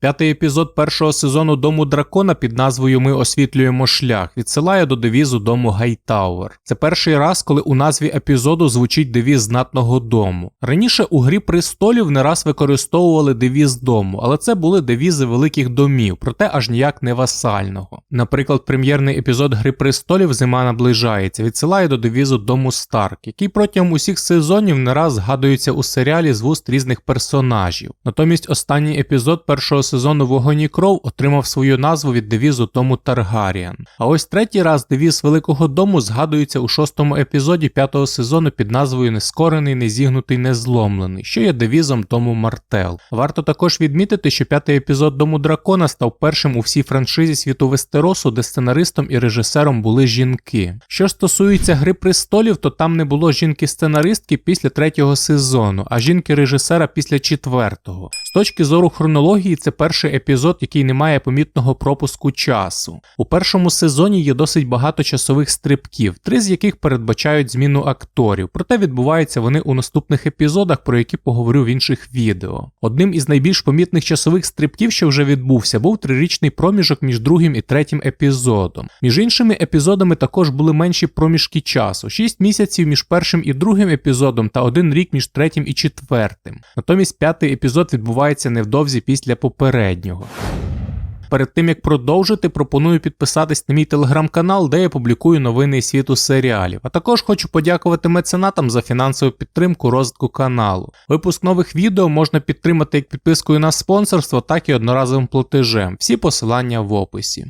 П'ятий епізод першого сезону Дому дракона під назвою Ми освітлюємо шлях відсилає до девізу дому Гайтауер. Це перший раз, коли у назві епізоду звучить девіз знатного дому. Раніше у грі престолів не раз використовували девіз дому, але це були девізи великих домів, проте аж ніяк не васального. Наприклад, прем'єрний епізод Гри престолів Зима наближається відсилає до девізу дому Старк, який протягом усіх сезонів не раз згадується у серіалі з вуст різних персонажів. Натомість останній епізод першого сезону Вогонь і кров отримав свою назву від девізу дому Таргаріан. А ось третій раз девіз Великого Дому згадується у шостому епізоді п'ятого сезону під назвою Нескорений, незігнутий, незломлений, що є девізом дому Мартел. Варто також відмітити, що п'ятий епізод Дому Дракона став першим у всій франшизі світу Вестеросу, де сценаристом і режисером були жінки. Що стосується Гри престолів, то там не було жінки-сценаристки після третього сезону, а жінки-режисера після четвертого. З точки зору хронології, це перший епізод, який не має помітного пропуску часу. У першому сезоні є досить багато часових стрибків, три з яких передбачають зміну акторів, проте відбуваються вони у наступних епізодах, про які поговорю в інших відео. Одним із найбільш помітних часових стрибків, що вже відбувся, був трирічний проміжок між другим і третім епізодом. Між іншими епізодами також були менші проміжки часу: 6 місяців між першим і другим епізодом та один рік між третім і четвертим. Натомість п'ятий епізод відбувається невдовзі після попереднього. Перед тим як продовжити, пропоную підписатись на мій телеграм-канал, де я публікую новини світу серіалів. А також хочу подякувати меценатам за фінансову підтримку розвитку каналу. Випуск нових відео можна підтримати як підпискою на спонсорство, так і одноразовим платежем. Всі посилання в описі.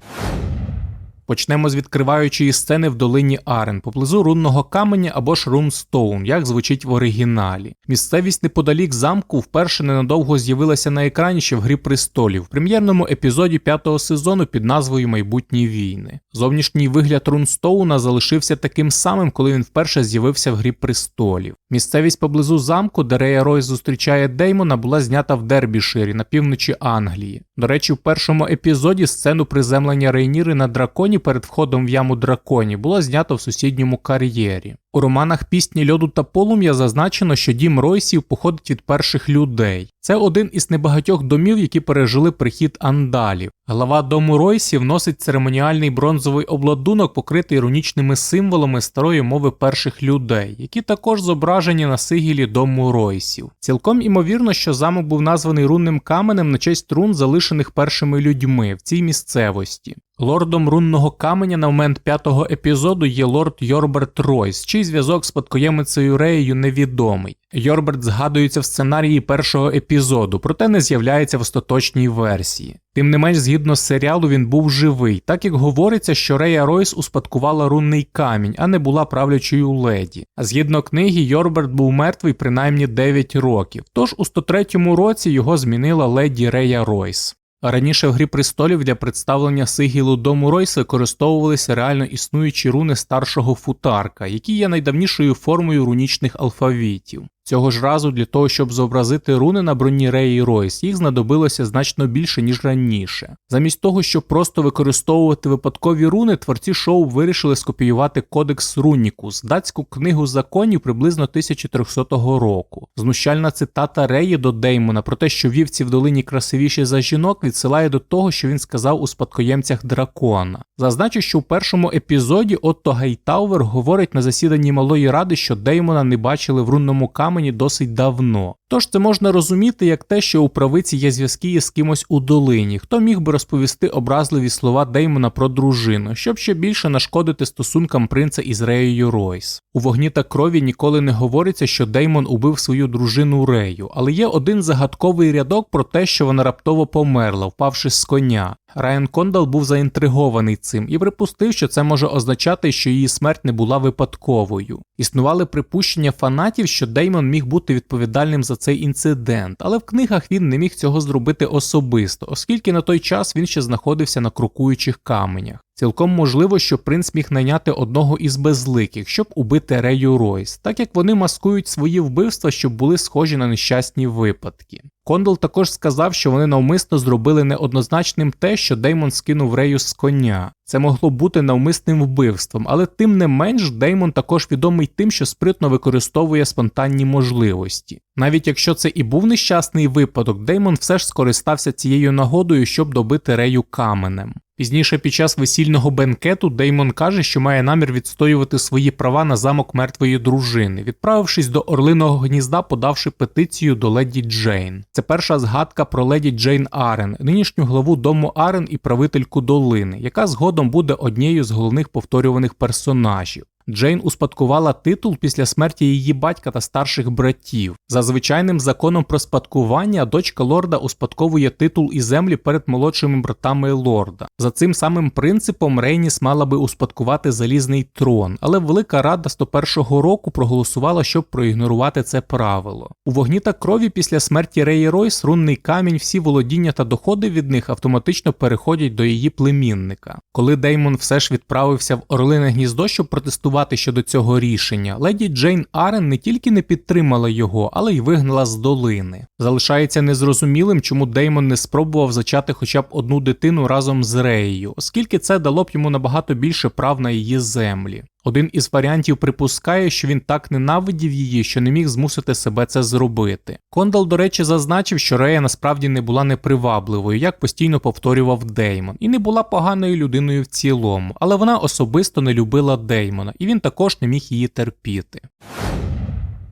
Почнемо з відкриваючої сцени в долині Арен, поблизу рунного каменя або ж Рунстоун, як звучить в оригіналі. Місцевість неподалік замку вперше ненадовго з'явилася на екрані ще в Грі престолів, в прем'єрному епізоді п'ятого сезону під назвою Майбутні війни. Зовнішній вигляд Рунстоуна залишився таким самим, коли він вперше з'явився в Грі престолів. Місцевість поблизу замку, де Рея Ройс зустрічає Деймона, була знята в Дербіширі на півночі Англії. До речі, в першому епізоді сцену приземлення Рейніри на драконі перед входом в яму драконі було знято в сусідньому кар'єрі. У романах Пісні льоду та полум'я зазначено, що дім Ройсів походить від перших людей. Це один із небагатьох домів, які пережили прихід андалів. Глава дому Ройсів носить церемоніальний бронзовий обладунок, покритий рунічними символами старої мови перших людей, які також зображені на сигілі дому Ройсів. Цілком імовірно, що замок був названий рунним каменем на честь рун, залишених першими людьми в цій місцевості. Лордом рунного каменя на момент п'ятого епізоду є лорд Йорберт Ройс, чий зв'язок з спадкоємицею Реєю невідомий. Йорберт згадується в сценарії першого епізоду, проте не з'являється в остаточній версії. Тим не менш, згідно з серіалу, він був живий, так як говориться, що Рея Ройс успадкувала рунний камінь, а не була правлячою леді. А згідно книги, Йорберт був мертвий принаймні 9 років, тож у 103 році його змінила леді Рея Ройс. Раніше в Грі престолів для представлення сигілу дому Ройс використовувалися реально існуючі руни старшого футарка, які є найдавнішою формою рунічних алфавітів. Цього ж разу для того, щоб зобразити руни на броні Реї Ройс, їх знадобилося значно більше, ніж раніше. Замість того, щоб просто використовувати випадкові руни, творці шоу вирішили скопіювати Кодекс Рунікус, датську книгу законів приблизно 1300 року. Знущальна цитата Реї до Деймона про те, що вівці в долині красивіші за жінок, відсилає до того, що він сказав у спадкоємцях дракона. Зазначу, що в першому епізоді Отто Гейтаувер говорить на засіданні малої ради, що Деймона не бачили в рунному камені досить давно. Тож це можна розуміти як те, що у правиці є зв'язки із кимось у долині, хто міг би розповісти образливі слова Деймона про дружину, щоб ще більше нашкодити стосункам принца із Реєю Ройс. У вогні та крові ніколи не говориться, що Деймон убив свою дружину Рею, але є один загадковий рядок про те, що вона раптово померла, впавши з коня. Райан Кондал був заінтригований цим і припустив, що це може означати, що її смерть не була випадковою. Існували припущення фанатів, що Деймон міг бути відповідальним за цей інцидент, але в книгах він не міг цього зробити особисто, оскільки на той час він ще знаходився на крокуючих каменях. Цілком можливо, що принц міг найняти одного із безликих, щоб убити Рею Ройс, так як вони маскують свої вбивства, щоб були схожі на нещасні випадки. Кондол також сказав, що вони навмисно зробили неоднозначним те, що Деймон скинув Рею з коня. Це могло бути навмисним вбивством, але тим не менш Деймон також відомий тим, що спритно використовує спонтанні можливості. Навіть якщо це і був нещасний випадок, Деймон все ж скористався цією нагодою, щоб добити Рею каменем. Пізніше під час весільного бенкету Деймон каже, що має намір відстоювати свої права на замок мертвої дружини, відправившись до Орлиного гнізда, подавши петицію до леді Джейн. Це перша згадка про леді Джейн Арен, нинішню главу дому Арен і правительку долини, яка згодом буде однією з головних повторюваних персонажів. Джейн успадкувала титул після смерті її батька та старших братів. За звичайним законом про спадкування, дочка лорда успадковує титул і землі перед молодшими братами лорда. За цим самим принципом Рейніс мала би успадкувати залізний трон, але Велика Рада 101-го року проголосувала, щоб проігнорувати це правило. У вогні та крові після смерті Реї Ройс рунний камінь, всі володіння та доходи від них автоматично переходять до її племінника. Коли Деймон все ж відправився в Орлине гніздо, щоб протестувати щодо цього рішення, леді Джейн Арен не тільки не підтримала його, але й вигнала з долини. Залишається незрозумілим, чому Деймон не спробував зачати хоча б одну дитину разом з Реєю, оскільки це дало б йому набагато більше прав на її землі. Один із варіантів припускає, що він так ненавидів її, що не міг змусити себе це зробити. Кондал, до речі, зазначив, що Рея насправді не була непривабливою, як постійно повторював Деймон, і не була поганою людиною в цілому, але вона особисто не любила Деймона, і він також не міг її терпіти.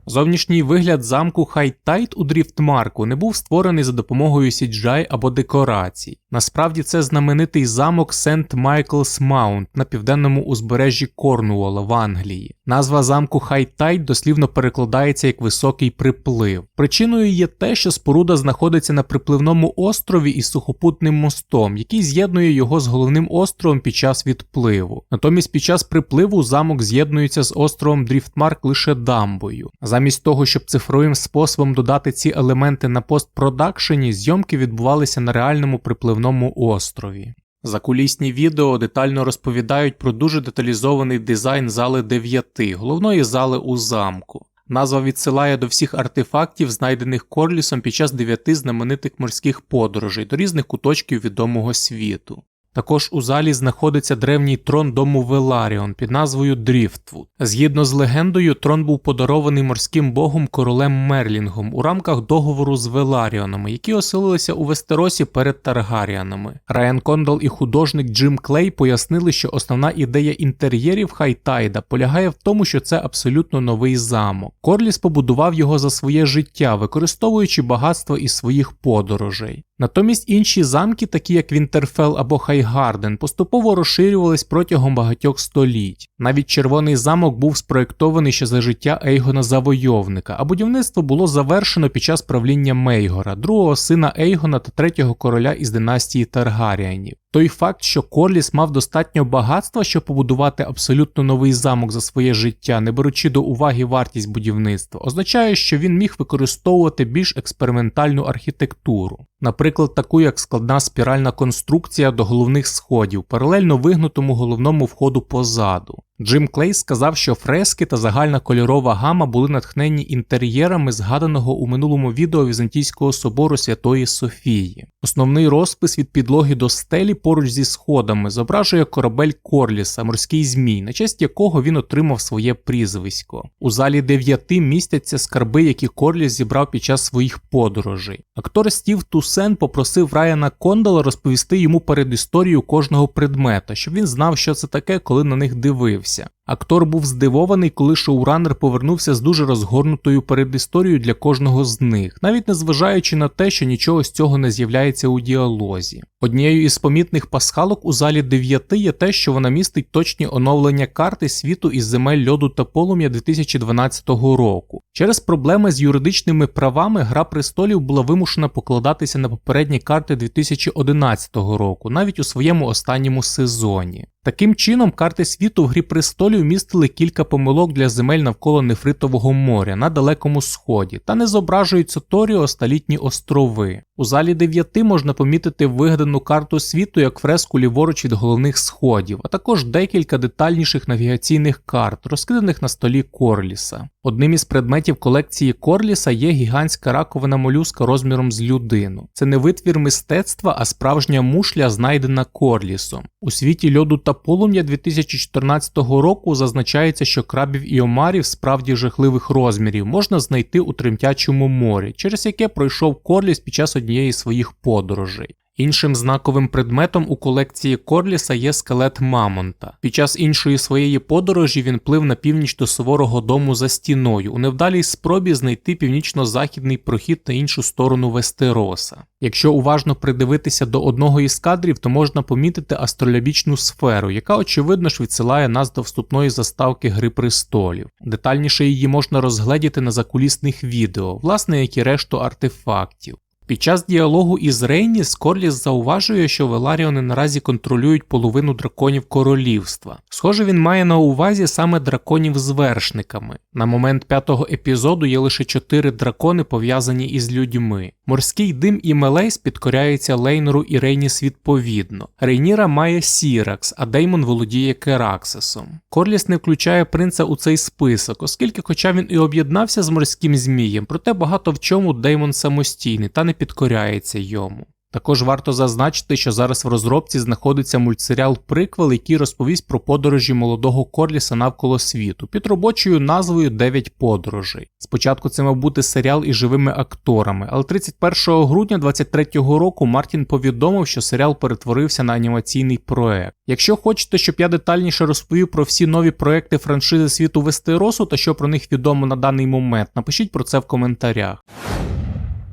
Зовнішній вигляд замку Хайтайт у Дріфтмарку не був створений за допомогою CGI або декорацій. Насправді це знаменитий замок Сент Майклс Маунт на південному узбережжі Корнуола в Англії. Назва замку Хайтайт дослівно перекладається як високий приплив. Причиною є те, що споруда знаходиться на припливному острові із сухопутним мостом, який з'єднує його з головним островом під час відпливу. Натомість під час припливу замок з'єднується з островом Дріфтмарк лише дамбою. Замість того, щоб цифровим способом додати ці елементи на постпродакшені, зйомки відбувалися на реальному припливному острові. Закулісні відео детально розповідають про дуже деталізований дизайн зали 9, головної зали у замку. Назва відсилає до всіх артефактів, знайдених Корлісом під час дев'яти знаменитих морських подорожей до різних куточків відомого світу. Також у залі знаходиться древній трон дому Веларіон під назвою Дріфтвуд. Згідно з легендою, трон був подарований морським богом королем Мерлінгом у рамках договору з Веларіонами, які оселилися у Вестеросі перед Таргаріанами. Райан Кондал і художник Джим Клей пояснили, що основна ідея інтер'єрів Хайтайда полягає в тому, що це абсолютно новий замок. Корліс побудував його за своє життя, використовуючи багатство із своїх подорожей. Натомість інші замки, такі як Вінтерфел або Хайгарден, поступово розширювались протягом багатьох століть. Навіть червоний замок був спроєктований ще за життя Ейгона Завойовника, а будівництво було завершено під час правління Мейгора, другого сина Ейгона та третього короля із династії Таргаріанів. Той факт, що Корліс мав достатньо багатства, щоб побудувати абсолютно новий замок за своє життя, не беручи до уваги вартість будівництва, означає, що він міг використовувати більш експериментальну архітектуру, наприклад, таку як складна спіральна конструкція до головних сходів, паралельно вигнутому головному входу позаду. Джим Клей сказав, що фрески та загальна кольорова гама були натхнені інтер'єрами згаданого у минулому відео Візантійського собору Святої Софії. Основний розпис від підлоги до стелі поруч зі сходами зображує корабель Корліса, морський змій, на честь якого він отримав своє прізвисько. У залі дев'яти містяться скарби, які Корліс зібрав під час своїх подорожей. Актор Стів Тусен попросив Райана Кондала розповісти йому передісторію кожного предмета, щоб він знав, що це таке, коли на них дивився. Актор був здивований, коли шоуранер повернувся з дуже розгорнутою передісторією для кожного з них, навіть незважаючи на те, що нічого з цього не з'являється у діалозі. Однією із помітних пасхалок у залі 9 є те, що вона містить точні оновлення карти світу із земель льоду та полум'я 2012 року. Через проблеми з юридичними правами Гра престолів була вимушена покладатися на попередні карти 2011 року, навіть у своєму останньому сезоні. Таким чином, карти світу в Грі престолів містили кілька помилок для земель навколо Нефритового моря на Далекому Сході та не зображують Соторіос та літні острови. У залі 9 можна помітити вигадану карту світу як фреску ліворуч від головних сходів, а також декілька детальніших навігаційних карт, розкиданих на столі Корліса. Одним із предметів колекції Корліса є гігантська раковина молюска розміром з людину. Це не витвір мистецтва, а справжня мушля, знайдена Корлісом. У світі льоду та полум'я 2014 року зазначається, що крабів і омарів справді жахливих розмірів можна знайти у Тремтячому морі, через яке пройшов Корліс під час однієї своїх подорожей. Іншим знаковим предметом у колекції Корліса є скелет Мамонта. Під час іншої своєї подорожі він плив на північ до суворого дому за стіною, у невдалій спробі знайти північно-західний прохід на іншу сторону Вестероса. Якщо уважно придивитися до одного із кадрів, то можна помітити астролябічну сферу, яка очевидно ж відсилає нас до вступної заставки Гри престолів. Детальніше її можна розгледіти на закулісних відео, власне, як і решту артефактів. Під час діалогу із Рейні Скорліс зауважує, що Веларіони наразі контролюють половину драконів королівства. Схоже, він має на увазі саме драконів з вершниками. На момент п'ятого епізоду є лише чотири дракони, пов'язані із людьми. Морський дим і Мелейс підкоряються Лейнору і Рейніс відповідно. Рейніра має Сіракс, а Деймон володіє Кераксисом. Корліс не включає принца у цей список, оскільки, хоча він і об'єднався з морським змієм, проте багато в чому Деймон самостійний та не підкоряється йому. Також варто зазначити, що зараз в розробці знаходиться мультсеріал Приквел, який розповість про подорожі молодого Корліса навколо світу під робочою назвою Дев'ять подорожей. Спочатку це мав бути серіал із живими акторами, але 31 грудня 2023 року Мартін повідомив, що серіал перетворився на анімаційний проект. Якщо хочете, щоб я детальніше розповів про всі нові проекти франшизи світу Вестеросу та що про них відомо на даний момент, напишіть про це в коментарях.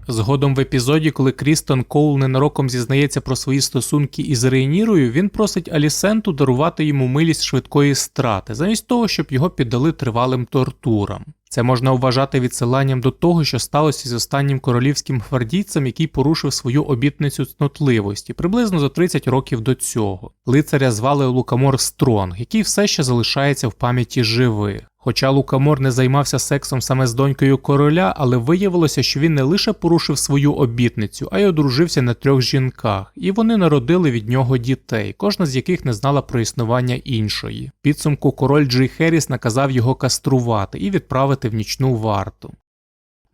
Згодом в епізоді, коли Крістон Коул ненароком зізнається про свої стосунки із Рейнірою, він просить Алісенту дарувати йому милість швидкої страти, замість того, щоб його піддали тривалим тортурам. Це можна вважати відсиланням до того, що сталося з останнім королівським гвардійцем, який порушив свою обітницю цнотливості приблизно за 30 років до цього. Лицаря звали Лукамор Стронг, який все ще залишається в пам'яті живих. Хоча Лукамор не займався сексом саме з донькою короля, але виявилося, що він не лише порушив свою обітницю, а й одружився на трьох жінках, і вони народили від нього дітей, кожна з яких не знала про існування іншої. Підсумку король Джей Херіс наказав його каструвати і відправити в нічну варту.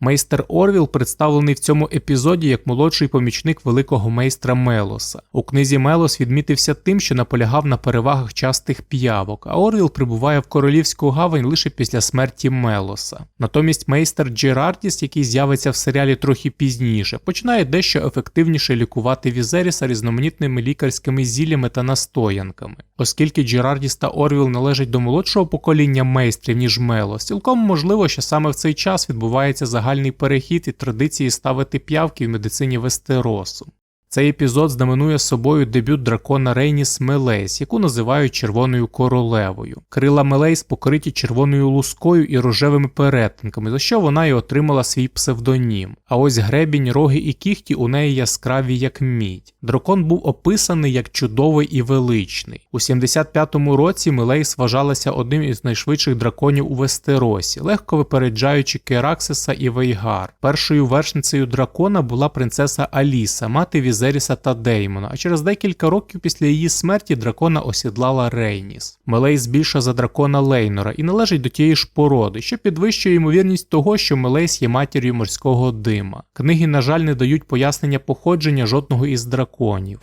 Мейстер Орвіл представлений в цьому епізоді як молодший помічник великого майстра Мелоса. У книзі Мелос відмітився тим, що наполягав на перевагах частих п'явок, а Орвіл прибуває в королівську гавань лише після смерті Мелоса. Натомість майстер Джерардіс, який з'явиться в серіалі трохи пізніше, починає дещо ефективніше лікувати Візеріса різноманітними лікарськими зіллями та настоянками. Оскільки Джерардіс та Орвіл належать до молодшого покоління майстрів, ніж Мелос, цілком можливо, що саме в цей час відбувається загальний перехід і традиції ставити п'явки в медицині Вестеросу. Цей епізод знаменує собою дебют дракона Рейніс Мелейс, яку називають Червоною королевою. Крила Мелейс покриті червоною лускою і рожевими перетинками, за що вона й отримала свій псевдонім. А ось гребінь, роги і кіхті у неї яскраві, як мідь. Дракон був описаний як чудовий і величний. У 75-му році Мелейс вважалася одним із найшвидших драконів у Вестеросі, легко випереджаючи Кераксиса і Вейгар. Першою вершницею дракона була принцеса Аліса, мати Візеріса Візеріса та Деймона, а через декілька років після її смерті дракона осідлала Рейніс. Мелейс більша за дракона Лейнора і належить до тієї ж породи, що підвищує ймовірність того, що Мелейс є матір'ю морського дима. Книги, на жаль, не дають пояснення походження жодного із драконів.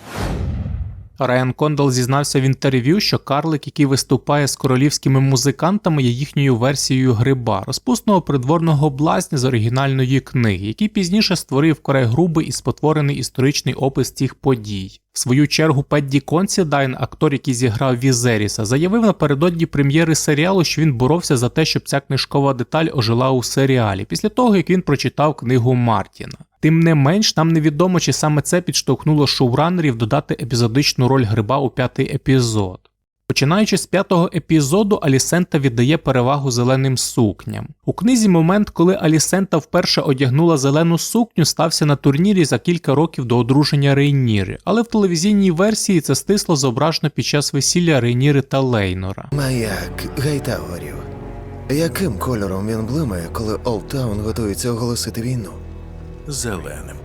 Райан Кондал зізнався в інтерв'ю, що карлик, який виступає з королівськими музикантами, є їхньою версією гриба, розпусного придворного блазня з оригінальної книги, який пізніше створив корей грубий і спотворений історичний опис цих подій. Свою чергу Педді Консідайн, актор, який зіграв Візеріса, заявив напередодні прем'єри серіалу, що він боровся за те, щоб ця книжкова деталь ожила у серіалі, після того як він прочитав книгу Мартіна. Тим не менш, нам невідомо, чи саме це підштовхнуло шоуранерів додати епізодичну роль гриба у п'ятий епізод. Починаючи з п'ятого епізоду, Алісента віддає перевагу зеленим сукням. У книзі момент, коли Алісента вперше одягнула зелену сукню, стався на турнірі за кілька років до одруження Рейніри, але в телевізійній версії це стисло зображено під час весілля Рейніри та Лейнора. Маяк Гайтауерів. Яким кольором він блимає, коли Олдтаун готується оголосити війну? Зеленим.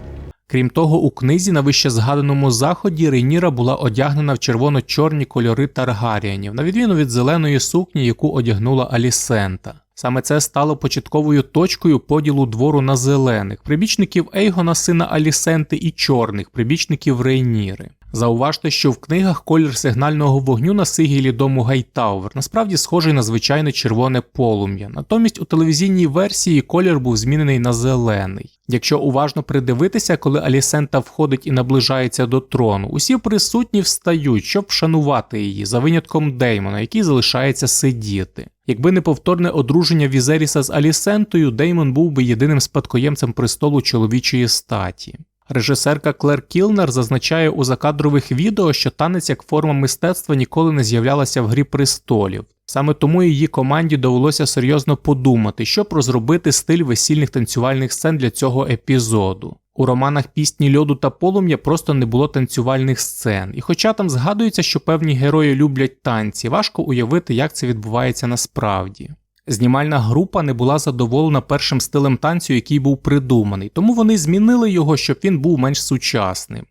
Крім того, у книзі на вище згаданому заході Рейніра була одягнена в червоно-чорні кольори Таргаріанів, на відміну від зеленої сукні, яку одягнула Алісента. Саме це стало початковою точкою поділу двору на зелених прибічників Ейгона, сина Алісенти, і чорних прибічників Рейніри. Зауважте, що в книгах колір сигнального вогню на сигілі дому Гайтауер насправді схожий на звичайне червоне полум'я. Натомість у телевізійній версії колір був змінений на зелений. Якщо уважно придивитися, коли Алісента входить і наближається до трону, усі присутні встають, щоб вшанувати її, за винятком Деймона, який залишається сидіти. Якби не повторне одруження Візеріса з Алісентою, Деймон був би єдиним спадкоємцем престолу чоловічої статі. Режисерка Клер Кілнер зазначає у закадрових відео, що танець як форма мистецтва ніколи не з'являлася в грі престолів. Саме тому її команді довелося серйозно подумати, щоб розробити стиль весільних танцювальних сцен для цього епізоду. У романах пісні льоду та полум'я просто не було танцювальних сцен, і хоча там згадується, що певні герої люблять танці, важко уявити, як це відбувається насправді. Знімальна група не була задоволена першим стилем танцю, який був придуманий, тому вони змінили його, щоб він був менш сучасним.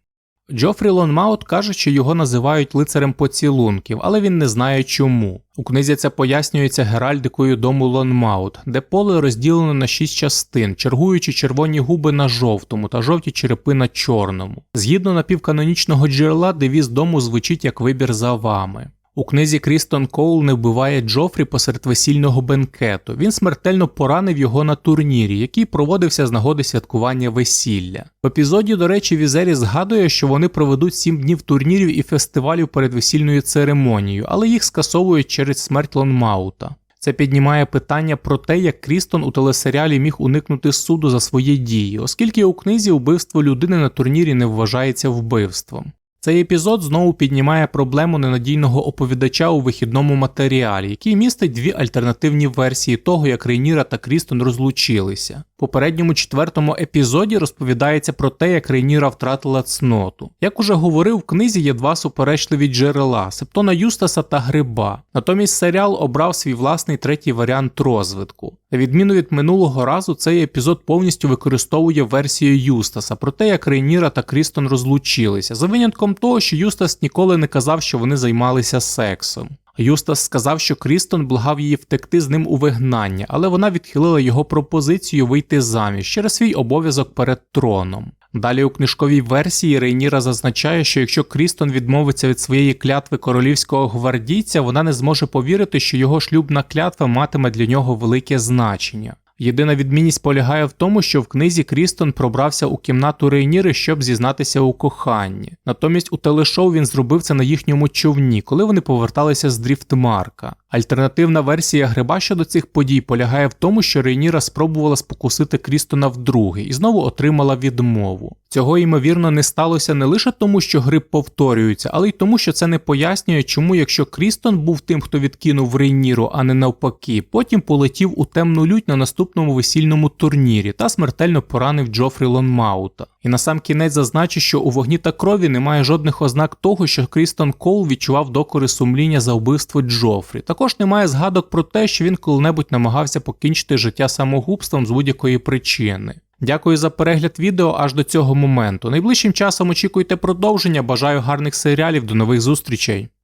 Джофрі Лонмаут каже, що його називають лицарем поцілунків, але він не знає чому. У книзі це пояснюється геральдикою дому Лонмаут, де поле розділено на шість частин, чергуючи червоні губи на жовтому та жовті черепи на чорному. Згідно напівканонічного джерела, девіз дому звучить як вибір за вами. У книзі Крістон Коул не вбиває Джофрі посеред весільного бенкету. Він смертельно поранив його на турнірі, який проводився з нагоди святкування весілля. В епізоді, до речі, Візері згадує, що вони проведуть сім днів турнірів і фестивалів перед весільною церемонією, але їх скасовують через смерть Лонмаута. Це піднімає питання про те, як Крістон у телесеріалі міг уникнути суду за свої дії, оскільки у книзі вбивство людини на турнірі не вважається вбивством. Цей епізод знову піднімає проблему ненадійного оповідача у вихідному матеріалі, який містить дві альтернативні версії того, як Рейніра та Крістон розлучилися. Попередньому четвертому епізоді розповідається про те, як Рейніра втратила цноту. Як уже говорив, в книзі є два суперечливі джерела Септона Юстаса та Гриба. Натомість серіал обрав свій власний третій варіант розвитку. На відміну від минулого разу, цей епізод повністю використовує версію Юстаса про те, як Рейніра та Крістон розлучилися, за винятком того, що Юстас ніколи не казав, що вони займалися сексом. Юстас сказав, що Крістон благав її втекти з ним у вигнання, але вона відхилила його пропозицію вийти заміж через свій обов'язок перед троном. Далі у книжковій версії Рейніра зазначає, що якщо Крістон відмовиться від своєї клятви королівського гвардійця, вона не зможе повірити, що його шлюбна клятва матиме для нього велике значення. Єдина відмінність полягає в тому, що в книзі Крістон пробрався у кімнату Рейніри, щоб зізнатися у коханні. Натомість у телешоу він зробив це на їхньому човні, коли вони поверталися з Дріфтмарка. Альтернативна версія гриба щодо цих подій полягає в тому, що Рейніра спробувала спокусити Крістона вдруге і знову отримала відмову. Цього ймовірно не сталося не лише тому, що гриб повторюється, але й тому, що це не пояснює, чому, якщо Крістон був тим, хто відкинув Рейніру, а не навпаки, потім полетів у темну лють на наступному весільному турнірі та смертельно поранив Джофрі Лонмаута. І на сам кінець зазначу, що у вогні та крові немає жодних ознак того, що Крістон Коул відчував докори сумління за вбивство Джофрі. Також немає згадок про те, що він коли-небудь намагався покінчити життя самогубством з будь-якої причини. Дякую за перегляд відео аж до цього моменту. Найближчим часом очікуйте продовження. Бажаю гарних серіалів. До нових зустрічей.